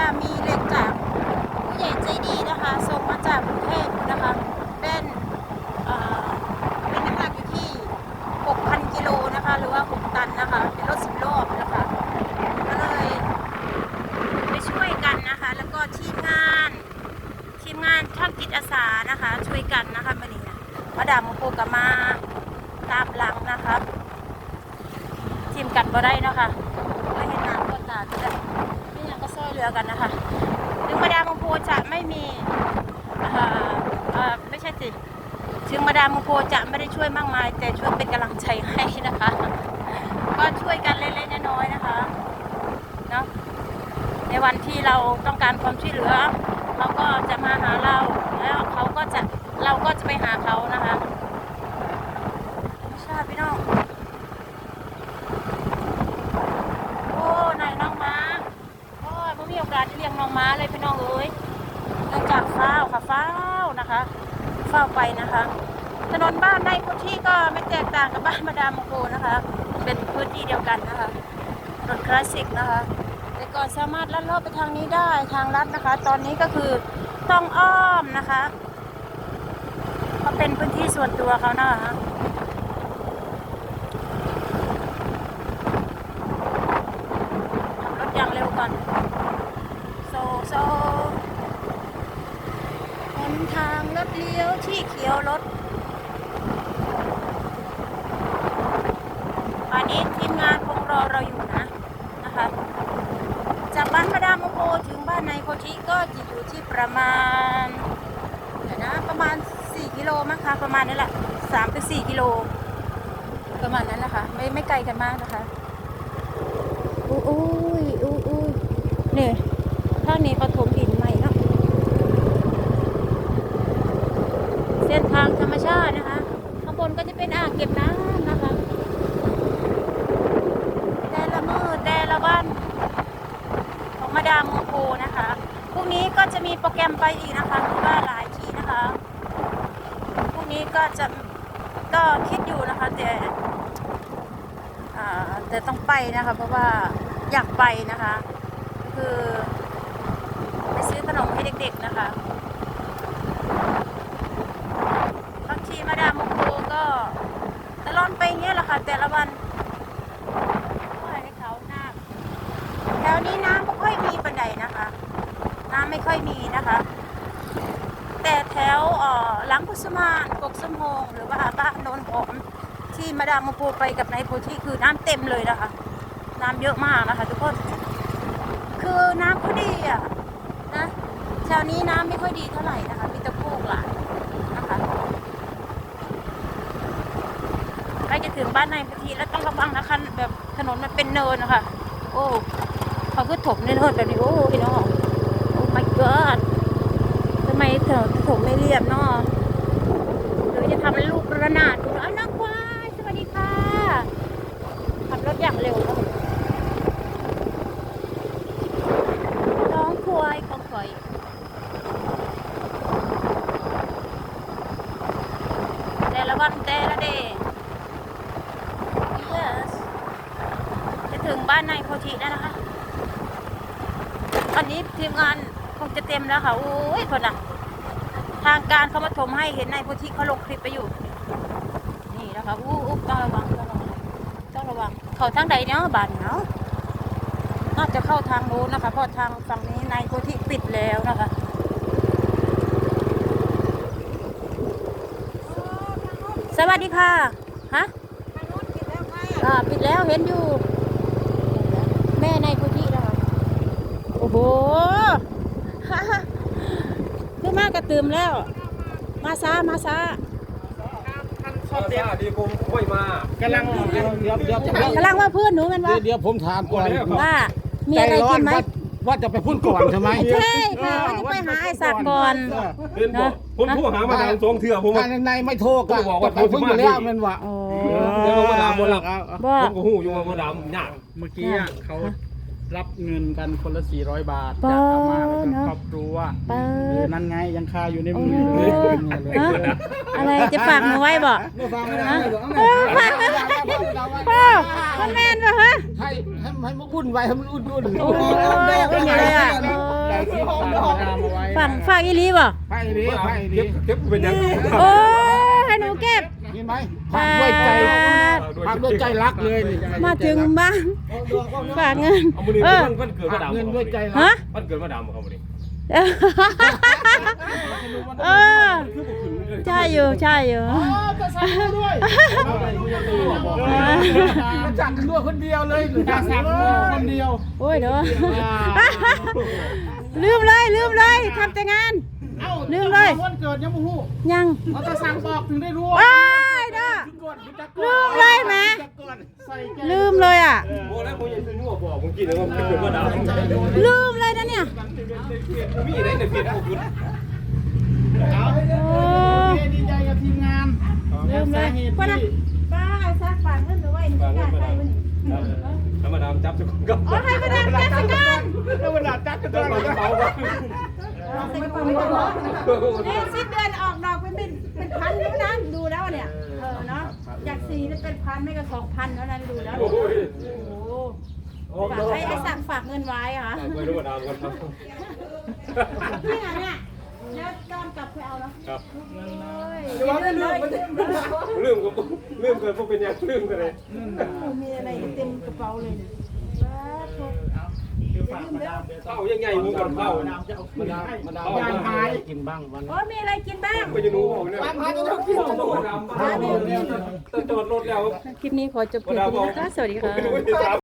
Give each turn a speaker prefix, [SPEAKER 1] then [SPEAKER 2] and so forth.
[SPEAKER 1] ว่ามีเหล็กจากผู้ใหญ่ใจดีนะคะส่งมาจากกรุงเทพนะคะเป็นเป็นน้ำหนักอยู่ที่ 6,000 กิโลนะคะ หรือว่า 6 ตันนะคะเป็นรถสิบล้อนะคะก็เลยไปช่วยกันนะคะ แล้วก็ทีมงานทีมงานช่างจิตอาสานะคะ ช่วยกันนะคะมานี่นะมาดามโมโกกับมาตามหลังนะคะทีมกันบ่ได้นะคะไม่เห็นน้ำก็ตาจะได้ นี่ยังก็ซอยเรือกันนะคะถึงมาดามโมโกจะไม่มีไม่ใช่สิถึงมาดามโมโกจะไม่ได้ช่วยมากมาย แต่ช่วยเป็นกำลังใจให้นะคะ ก็ช่วยกันเล็กๆน้อยๆนะคะเนาะในวันที่เราต้องการความช่วยเหลือเขาก็จะมาหาเราแล้วเขาก็จะเราก็จะไปหาเขานะคะใช่พี่น้อง โอ้นายน้องม้าโอ้ยไม่มีโอ กาสเลี้ยงน้องม้าเลยพี่น้องเอ้ยเนื่องจากฟ้าวค่ะฟ้าวนะคะฟ้าวไปนะคะ ถนนบ้านในพื้นที่ก็ไม่แตกต่างกับบ้านมาดามโมโกนะคะ เป็นพื้นที่เดียวกันนะคะถนนคลาสสิกนะคะ แต่ก่อนสามารถลัดเลาะไปทางนี้ได้ทางลัดนะคะ ตอนนี้ก็คือต้องอ้อมนะคะเพราะเป็นพื้นที่ส่วนตัวเขานะคะขับรถอย่างเร็วก่อน ซโซหนทางรถเลี้ยวที่เขียวรถตอนนี้ทีมงานคงรอเราอยู่นะนะคะ จากบ้านมาดามโมโถึงบ้านในโพธิก็จะอยู่ที่ประมาณเดี๋ยวนะประมาณ 4 กิโลมั้งคะประมาณนี้แหละ3ไป4กิโล ประมาณนั้นนะคะไม่ไม่ไกลกันมากนะคะ อุ้ยอุ้ยอุ้ยอุ้ยเนี่ย ข้างนี้ปฐมหินใหม่เนาะเส้นทางธรรมชาตินะคะ ข้างบนก็จะเป็นอ่างเก็บน้ำนะคะแต่ละมือแต่ละวันของมาดามโมโกนะคะพรุ่งนี้ก็จะมีโปรแกรมไปอีกนะคะคือว่าหลายที่นะคะพรุ่งนี้ก็จะก็คิดอยู่นะคะแต่อ่าแต่ต้องไปนะคะ เพราะว่าอยากไปนะคะ คือไปซื้อขนมให้ เด็กๆนะคะบางทีมาดามโมโกก็ตะลอนไปเงี้ยแหละค่ะ แต่ละวันให้เขาหน้าแถวนี้น้ำไม่ค่อยมีปันใดนะคะ น้ำไม่ค่อยมีนะคะ แต่แถวหลังพุสมานกกสมงหรือว่าบ้านโนนหอมที่มาดามมาปูไปกับนายโพธิคือน้ำเต็มเลยนะคะ น้ำเยอะมากนะคะ ทุกคน คือน้ำก็ดีอะ แถวนี้น้ำไม่ค่อยดีเท่าไหร่นะคะ มีตะโพกหลายนะคะใกล้จะถึงบ้านนายโพธิแล้วต้องระวังนะคะแบบถนนมันเป็นเนินนะคะ โอ้เขาคือถมในเนินแบบนี้ โอ้พี่น้องโอ้ my god ทำไมถอะถมไม่เรียบเนาะหรือจะทำให้ลูกระนาดดูอ้าวน้องควายสวัสดีค่ะขับรถอย่างเร็วเนอะน้องควายของข่อย แต่ละวันแต่ละเดย์ yes จะถึง บ้านนายโพธิแล้วนะคะอันนี้ทีมงานคงจะเต็มแล้วค่ะ โอ้ยคนน่ะ ทางการเขามาถมให้เห็นนายโพธิเขาลงคลิปไปอยู่ นี่นะคะอู้อู้ต้องระวังต้องระวังต้องระวัง เขาทางใดเนาะบานเนาะน่าจะเข้าทางโน้นนะคะเพราะทางฝั่งนี้นายโพธิปิดแล้วนะคะสวัสดีค่ะ ฮะอ่าปิดแล้วเห็นอยู่ แม่ในพื้นที่แล้วค่ะ โอ้โหคือมากกระตืมแล้ว มาซามาซา
[SPEAKER 2] ชอบเดียวดีผมค่อยมากำ
[SPEAKER 3] ลังเดี๋ยวเดี๋ยวเดี๋ยวเดี๋ยว
[SPEAKER 1] กำลังว่าเพื่อนหนูแมันว่า
[SPEAKER 3] เดี๋ยวผมถามก่อน
[SPEAKER 1] ว่ามีอะไรกินไหม
[SPEAKER 3] ว่าว่าจะไปพูดก่อนใช่ไหม
[SPEAKER 1] ใช่ค่ะว่าจะไปหาไอ้สัตว์ก่อน
[SPEAKER 2] เป็นบอกผมโทรหามาดามสองเถื่อผม
[SPEAKER 3] ภายในไม่โทรกัน
[SPEAKER 2] ผมบอกว่า
[SPEAKER 3] ไปพึ่งอยู่แล้วมันว่า
[SPEAKER 1] โอ้
[SPEAKER 2] เดี๋ยวมาดามบนหลับ
[SPEAKER 1] บ่
[SPEAKER 2] ผมก็หูอยู่ว่ามาดามยาก
[SPEAKER 4] เมื่อกี้อะเขา รับเงินกันคนละ400บาท
[SPEAKER 1] เปิ
[SPEAKER 4] จากอาม่า
[SPEAKER 1] ด
[SPEAKER 4] แล้วก็
[SPEAKER 1] เนอะ
[SPEAKER 4] ครอบครัว
[SPEAKER 1] เปิ
[SPEAKER 4] เออ
[SPEAKER 1] ด
[SPEAKER 4] นั่นไงยังคาอยู่ใน
[SPEAKER 1] โอ้
[SPEAKER 4] มืออยู่เลย
[SPEAKER 1] ฮะอะไรจะฝากหนูไว้บ่
[SPEAKER 3] ไม่ฟังไม่ได้
[SPEAKER 1] เออฝากพ่อมันแม่นป่ะฮะ
[SPEAKER 3] ให้ให้ให้มันอุ่นไว้ให้มันอุ่นอุ่น
[SPEAKER 1] โอ้ยอุ่นอยู่เลยอะโอ้
[SPEAKER 3] สิ
[SPEAKER 4] ฝากมาดามเอาไว้
[SPEAKER 1] ฝั่งฝากอีหลีบ่
[SPEAKER 3] ไพ่ดีไพ่ดี
[SPEAKER 2] เก็บเก็บเป็นยัง
[SPEAKER 1] โอ้ยให้หนูเก็บ
[SPEAKER 3] เห็น ไหมฝากด้วยใจฝากด้วยใจรักเลยนี่
[SPEAKER 1] มาถึงบ้านฝากเงิน
[SPEAKER 2] เอามือนี้
[SPEAKER 1] เออ
[SPEAKER 2] มันมันเกิดมา
[SPEAKER 3] ฝาก
[SPEAKER 2] ดาม
[SPEAKER 3] เงินด้วยใจรั
[SPEAKER 1] ฮะ
[SPEAKER 3] ก
[SPEAKER 2] มันเกิดมาดามเขาบ่ดิ
[SPEAKER 1] เออใช่อยู่ใช่อยู่
[SPEAKER 4] จะสั่งด้วย
[SPEAKER 3] มันจัดกันด้วยคนเดียวเลย
[SPEAKER 4] จะสั่งคนเดียว
[SPEAKER 1] โอ้ยเด้อลืมเลยลืมเลยทำแต่งาน
[SPEAKER 4] เอ้า
[SPEAKER 1] ลืมเลย
[SPEAKER 4] วันเกิดยังบ่ฮู้
[SPEAKER 1] ยัง
[SPEAKER 4] เขาจะสั่งบอกถึงได้รู้
[SPEAKER 1] ว้ายเด้อ ลืมเลยแหม
[SPEAKER 4] ใส่ใจ
[SPEAKER 1] ลืมเลยอะ
[SPEAKER 2] โอ้แล้วมึงยังซื้อนัวบอกมึงกินแล้วมันเกิดมาดาม
[SPEAKER 1] ลืมเลยนะเนี่ย
[SPEAKER 2] มีได้ในเฟซบุ๊ก
[SPEAKER 4] เอา
[SPEAKER 1] โอ้
[SPEAKER 4] โอเคดีใจกับทีมงาน
[SPEAKER 1] ลืมเลย
[SPEAKER 4] สาเหตุ
[SPEAKER 1] ว่านะ
[SPEAKER 4] ที่
[SPEAKER 1] ป้าซักฝากเงินหรือว่า
[SPEAKER 2] ฝากเงินมาดามแล้วมาดามจับจะก็
[SPEAKER 1] อ๋อให้มาดามแก้สกัน
[SPEAKER 3] แล้วเวลาจัดกันด้วย
[SPEAKER 2] เบาๆ
[SPEAKER 1] นี่สิ้นเดือนออกดอกเป็นเป็นเป็นพันแล้วนะดูแล้วเนี่ยเออเนาะ จากสี่นี่เป็นพันไม่ก็สองพันแล้วนะดูแล้ว
[SPEAKER 2] โอ้ย
[SPEAKER 1] โอ้โหฝากให้ไอ้สั่งฝากเงินไว้เหรอ
[SPEAKER 2] ไปรู้มาดามกันครับ
[SPEAKER 1] นี่ไงเนี่ยแล้วตอนกลับไปเอาเนาะ
[SPEAKER 2] ครับ
[SPEAKER 1] โอ้ยลืมเลย
[SPEAKER 2] ลืมก็ลืมเกินพวกเป็นยังลืมกันเลย
[SPEAKER 1] มีอะไรเต็มกระเป๋าเลยเนี่ยว้าวโถ่
[SPEAKER 4] เดี๋ยวฝากมาดามเดี๋ยว
[SPEAKER 2] เข้ายังไงมึงกับเข้า
[SPEAKER 4] มาดามจะเอาคื
[SPEAKER 3] มานดาม
[SPEAKER 4] ให้
[SPEAKER 3] มาดาม
[SPEAKER 4] ยางหาย
[SPEAKER 3] กินบ้างวัน
[SPEAKER 1] โอ้มีอะไรกินบ้าง
[SPEAKER 2] ไปจะรู้บอกเนี่ยมาจะต้องกินมาดามมาดามจอดรถแล้ว
[SPEAKER 1] คลิปนี้ขอจบเพียงเท่านี้นะคะสวัสดีค่ะ
[SPEAKER 2] ไม่รู้ที่ถาม